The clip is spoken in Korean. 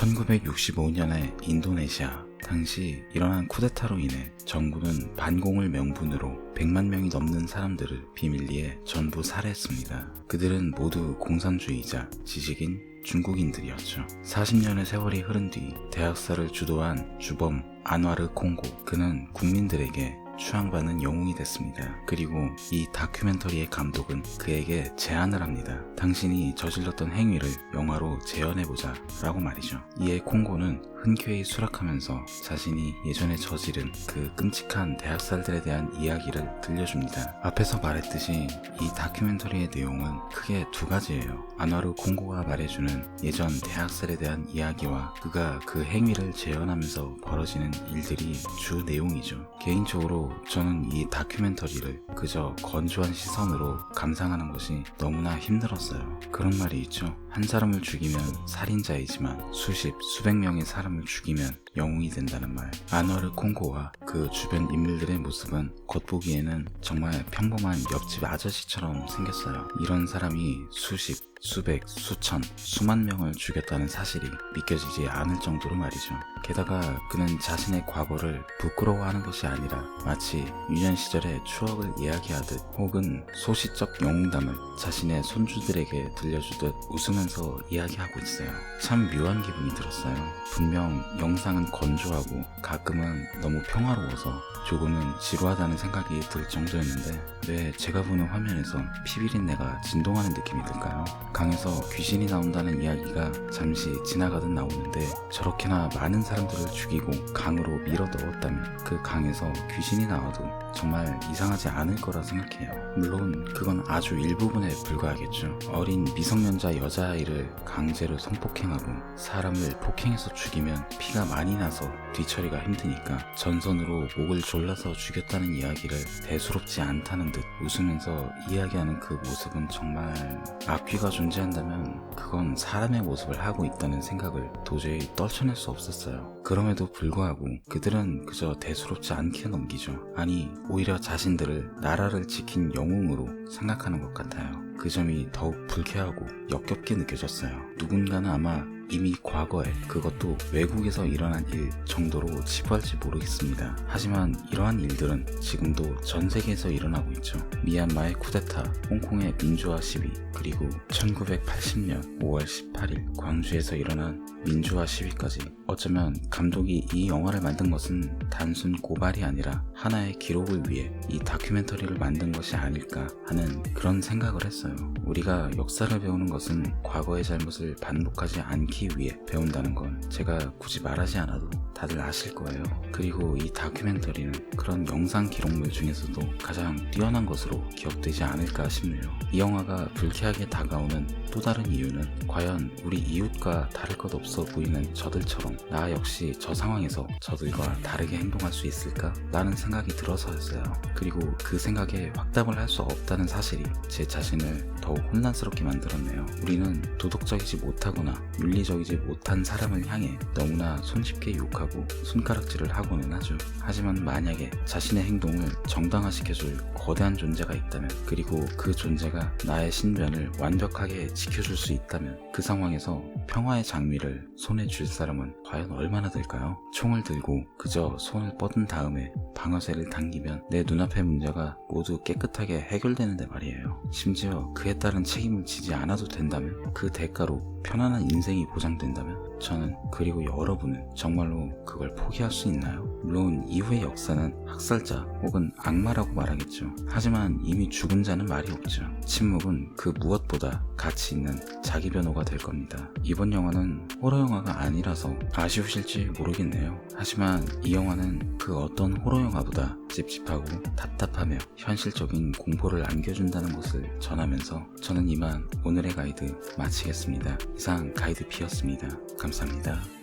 1965년에 인도네시아 당시 일어난 쿠데타로 인해 정부는 반공을 명분으로 100만 명이 넘는 사람들을 비밀리에 전부 살해했습니다. 그들은 모두 공산주의자, 지식인, 중국인들이었죠. 40년의 세월이 흐른 뒤 대학살을 주도한 주범 안와르 콩고 그는 국민들에게 추앙받는 영웅이 됐습니다. 그리고 이 다큐멘터리의 감독은 그에게 제안을 합니다. 당신이 저질렀던 행위를 영화로 재현해보자 라고 말이죠. 이에 콩고는 흔쾌히 수락하면서 자신이 예전에 저지른 그 끔찍한 대학살들에 대한 이야기를 들려줍니다. 앞에서 말했듯이 이 다큐멘터리의 내용은 크게 두 가지예요. 안와르 콩고가 말해주는 예전 대학살에 대한 이야기와 그가 그 행위를 재현하면서 벌어지는 일들이 주 내용이죠. 개인적으로 저는 이 다큐멘터리를 그저 건조한 시선으로 감상하는 것이 너무나 힘들었어요. 그런 말이 있죠. 한 사람을 죽이면 살인자이지만 수십, 수백 명의 사람을 죽이면 영웅이 된다는 말. 아너르 콩고와 그 주변 인물들의 모습은 겉보기에는 정말 평범한 옆집 아저씨처럼 생겼어요. 이런 사람이 수십, 수백, 수천, 수만 명을 죽였다는 사실이 믿겨지지 않을 정도로 말이죠. 게다가 그는 자신의 과거를 부끄러워하는 것이 아니라 마치 유년 시절의 추억을 이야기하듯 혹은 소시적 영웅담을 자신의 손주들에게 들려주듯 웃으면서 이야기하고 있어요. 참 묘한 기분이 들었어요. 분명 영상은 건조하고 가끔은 너무 평화로워서 조금은 지루하다는 생각이 들 정도였는데 왜 제가 보는 화면에선 피비린내가 진동하는 느낌이 들까요? 강에서 귀신이 나온다는 이야기가 잠시 지나가듯 나오는데 저렇게나 많은 사람들을 죽이고 강으로 밀어 넣었다면 그 강에서 귀신이 나와도 정말 이상하지 않을 거라 생각해요. 물론 그건 아주 일부분에 불과하겠죠. 어린 미성년자 여자아이를 강제로 성폭행하고 사람을 폭행해서 죽이면 피가 많이 나서 뒤처리가 힘드니까 전선으로 목을 졸라서 죽였다는 이야기를 대수롭지 않다는 듯 웃으면서 이야기하는 그 모습은 정말 악귀가 존재한다면 그건 사람의 모습을 하고 있다는 생각을 도저히 떨쳐낼 수 없었어요. 그럼에도 불구하고 그들은 그저 대수롭지 않게 넘기죠. 아니, 오히려 자신들을 나라를 지킨 영웅으로 생각하는 것 같아요. 그 점이 더욱 불쾌하고 역겹게 느껴졌어요. 누군가는 아마 이미 과거에 그것도 외국에서 일어난 일 정도로 치부할지 모르겠습니다. 하지만 이러한 일들은 지금도 전 세계에서 일어나고 있죠. 미얀마의 쿠데타, 홍콩의 민주화 시위, 그리고 1980년 5월 18일 광주에서 일어난 민주화 시위까지 어쩌면 감독이 이 영화를 만든 것은 단순 고발이 아니라 하나의 기록을 위해 이 다큐멘터리를 만든 것이 아닐까 하는 그런 생각을 했어요. 우리가 역사를 배우는 것은 과거의 잘못을 반복하지 않기 위해 배운다는 건 제가 굳이 말하지 않아도 다들 아실 거예요. 그리고 이 다큐멘터리는 그런 영상 기록물 중에서도 가장 뛰어난 것으로 기억되지 않을까 싶네요. 이 영화가 불쾌하게 다가오는 또 다른 이유는 과연 우리 이웃과 다를 것 없어 보이는 저들처럼 나 역시 저 상황에서 저들과 다르게 행동할 수 있을까? 라는 생각이 들어서였어요. 그리고 그 생각에 확답을 할 수 없다는 사실이 제 자신을 더욱 혼란스럽게 만들었네요. 우리는 도덕적이지 못하거나 윤리적 이지 못한 사람을 향해 너무나 손쉽게 욕하고 손가락질을 하고는 하죠. 하지만 만약에 자신의 행동을 정당화시켜줄 거대한 존재가 있다면 그리고 그 존재가 나의 신변을 완벽하게 지켜줄 수 있다면 그 상황에서 평화의 장미를 손에 줄 사람은 과연 얼마나 될까요? 총을 들고 그저 손을 뻗은 다음에 방아쇠를 당기면 내 눈앞의 문제가 모두 깨끗하게 해결되는데 말이에요. 심지어 그에 따른 책임을 지지 않아도 된다면 그 대가로 편안한 인생이 보장된다면 저는 그리고 여러분은 정말로 그걸 포기할 수 있나요? 물론 이후의 역사는 학살자 혹은 악마라고 말하겠죠. 하지만 이미 죽은 자는 말이 없죠. 침묵은 그 무엇보다 가치 있는 자기 변호가 될 겁니다. 이번 영화는 호러 영화가 아니라서 아쉬우실지 모르겠네요. 하지만 이 영화는 그 어떤 호러 영화보다 찝찝하고 답답하며 현실적인 공포를 안겨준다는 것을 전하면서 저는 이만 오늘의 가이드 마치겠습니다. 이상 가이드 B였습니다. 감사합니다.